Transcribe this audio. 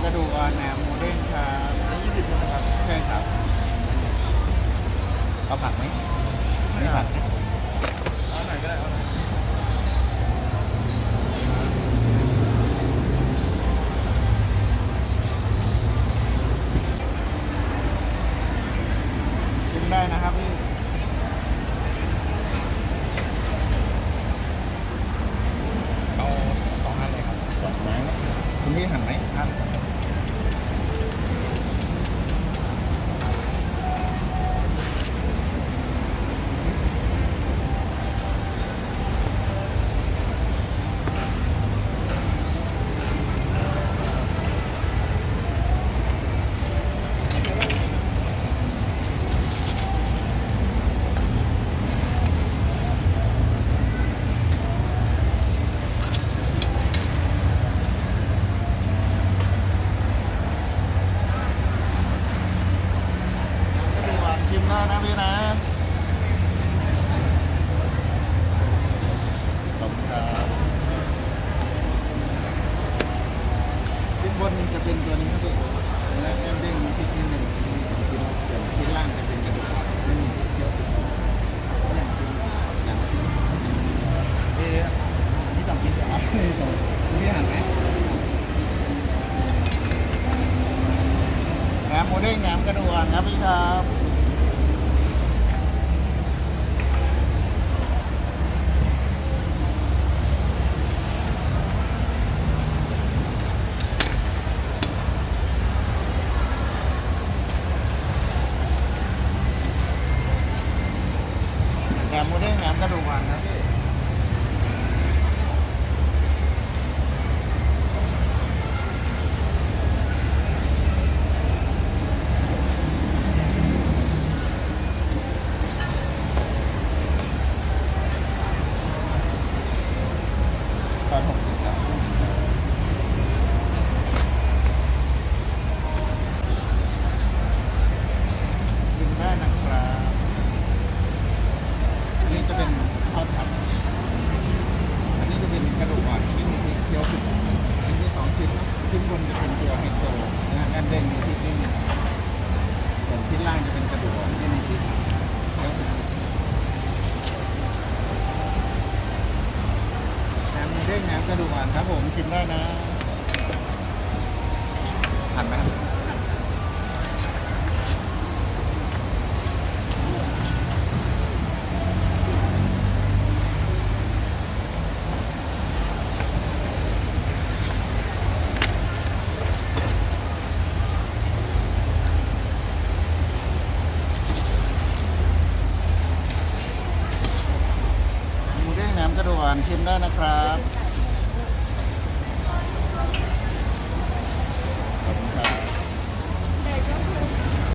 ำกระดูกอ่อนแหนมหมูเด้งครับอันนี้ยี่สิบนะครับใช่ครับเอาผักไหมไม่ผักนะเอาหน่อยก็ได้เอาหน่อยชิมได้นะครับพี่เอาสองอันเลยครับสองไม้นะคุณพี่หั่นไหมครั พี่นะขอบคุณครับชิ้นบนจะเป็นตัวนี้ครับพี่และแก้มเด้งมีพริกนิดหนึ่งมีสองชิ้นส่วนชิ้นล่างจะเป็นกระดูกไม่มีพริกเยอะอย่างชิ้นอย่างชิ้นเอ๊ะอันนี้องชิ้นเดียวอ๋อนี่ตรงพี่หั่นไหมแหนมหมูเด้งแหนมกระดูกอ่อนครับพี่ครับ มหมูเด้งแหนมกระดูกอ่อนครับพี่ตอนหกสิบครับชิมได้นะครับ อันนี้จะเป็นทอดผัดอันนี้จะเป็นกระดูกอ่อนที่มีพริกเคี่ยวผิดชิ้นที่สองชิ้น ชิ้นบนจะเป็นตัวไฮโซนะฮะด้านเด้งมีพริกนิดหนึงส่วนชิ้นล่างจะเป็นกระดูกอ่อนที่มีพริกเคี่ยวผิดแหนมหมูเด้ง แหนมกระดูกอ่อนครับผมชิมได้นะหั่นไหมครับหมูเด้งแหนมกระดูกอ่อนชิมได้นะครับ